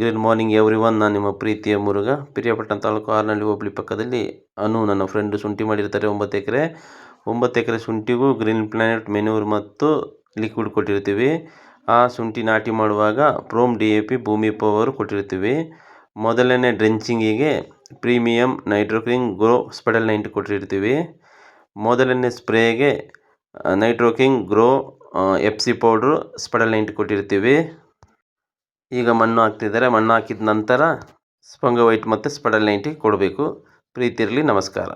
Good morning every one ನಾನು ನಿಮ್ಮ ಪ್ರೀತಿಯ ಮುರುಗ ಪಿರಿಯಾಪಟ್ಟಣ ತಾಲೂಕು ಆರ್ನಳ್ಳಿ ಹೋಬಳಿ ಪಕ್ಕದಲ್ಲಿ ಅನು ನನ್ನ ಫ್ರೆಂಡು ಶುಂಠಿ ಮಾಡಿರ್ತಾರೆ. ಒಂಬತ್ತು ಎಕರೆ. ಒಂಬತ್ತು ಎಕರೆ ಶುಂಠಿಗೂ ಗ್ರೀನ್ ಪ್ಲಾನೆಟ್ ಮೆನ್ಯೂರ್ ಮತ್ತು ಲಿಕ್ವಿಡ್ ಕೊಟ್ಟಿರ್ತೀವಿ. ಆ ಶುಂಠಿ ನಾಟಿ ಮಾಡುವಾಗ PROM D A P Bhoomi power ಕೊಟ್ಟಿರ್ತೀವಿ. ಮೊದಲನೇ ಡ್ರೆಂಚಿಂಗಿಗೆ ಪ್ರೀಮಿಯಂ ನೈಟ್ರೋಕಿಂಗ್ ಗ್ರೋ ಸ್ಪೆಡಲ್ ನೈಂಟಿ ಕೊಟ್ಟಿರ್ತೀವಿ. ಮೊದಲನೇ ಸ್ಪ್ರೇಗೆ Nitroking grow F C powder ಸ್ಪೆಡಲ್ ninety ಕೊಟ್ಟಿರ್ತೀವಿ. ಈಗ ಮಣ್ಣು ಹಾಕ್ತಿದ್ದಾರೆ. ಮಣ್ಣು ಹಾಕಿದ ನಂತರ ಸ್ಪಂಗ ವೈಟ್ ಮತ್ತು ಸ್ಪಡಲ್ ನೈಂಟಿ ಕೊಡಬೇಕು. ಪ್ರೀತಿ ಇರಲಿ, ನಮಸ್ಕಾರ.